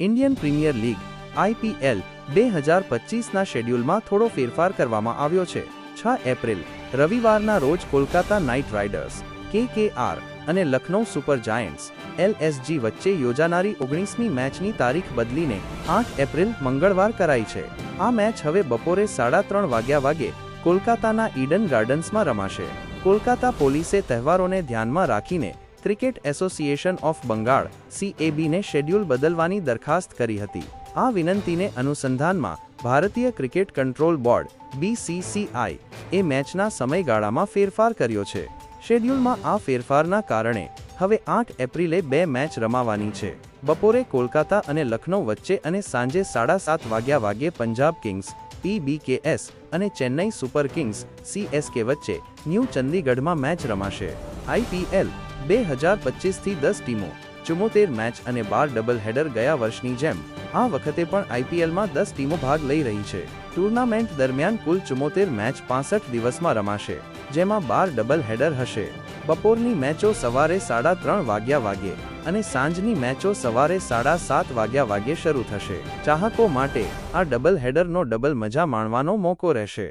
Indian premier league IPL બે હજાર પચીસના શેડ્યુલમાં થોડો ફેરફાર કરવામાં આવ્યો છે. છ એપ્રિલ, રવિવારના રોજ કોલકાતા નાઇટ રાઇડર્સ કેકેઆર અને લખનૌ સુપર જાયન્ટ્સ એલએસજી વચ્ચે યોજાનારી ઓગણીસમી મેચની તારીખ બદલીને આઠ એપ્રિલ મંગળવાર કરાઈ છે. આ મેચ હવે બપોરે સાડા ત્રણ વાગ્યા વાગે કોલકાતાના ઈડન ગાર્ડન્સમાં રમાશે. કોલકાતા પોલીસે તહેવારોને ધ્યાનમાં રાખીને ક્રિકેટ એસોસિએશન ઓફ બંગાળ સીએબીને શેડ્યુલ બદલવાની દરખાસ્ત કરી હતી. આ વિનંતીને અનુસંધાનમાં ભારતીય ક્રિકેટ કંટ્રોલ બોર્ડ બીસીસીઆઈ એ મેચના સમયગાળામાં ફેરફાર કર્યો છે. શેડ્યુલમાં આ ફેરફારના કારણે હવે આઠ એપ્રિલે બે મેચ રમાવાની છે. બપોરે કોલકાતા અને લખનૌ વચ્ચે અને સાંજે સાડા સાત વાગ્યા વાગ્યે પંજાબ કિંગ્સ પીબીકેએસ અને ચેન્નઈ સુપર કિંગ્સ સીએસકે વચ્ચે ન્યૂ ચંદીગઢમાં મેચ રમાશે. આઈપીએલ બે હજાર પચીસથી દસ ટીમો ચુમ્મોતેર મેચ અને બાર ડબલ હેડર ગયા વર્ષની જેમ આ વખતે પણ આઈપીએલમાં દસ ટીમો ભાગ લઈ રહી છે. ટુર્નામેન્ટ દરમિયાન કુલ ચુમ્મોતેર મેચ પાસઠ દિવસમાં રમાશે, જેમાં બાર ડબલ હેડર હશે. બપોરની મેચો સવારે સાડા ત્રણ વાગ્યા વાગે અને સાંજની મેચો સવારે સાડા સાત વાગ્યા વાગે શરૂ થશે. ચાહકો માટે આ ડબલ હેડરનો ડબલ મજા માણવાનો મોકો રહેશે.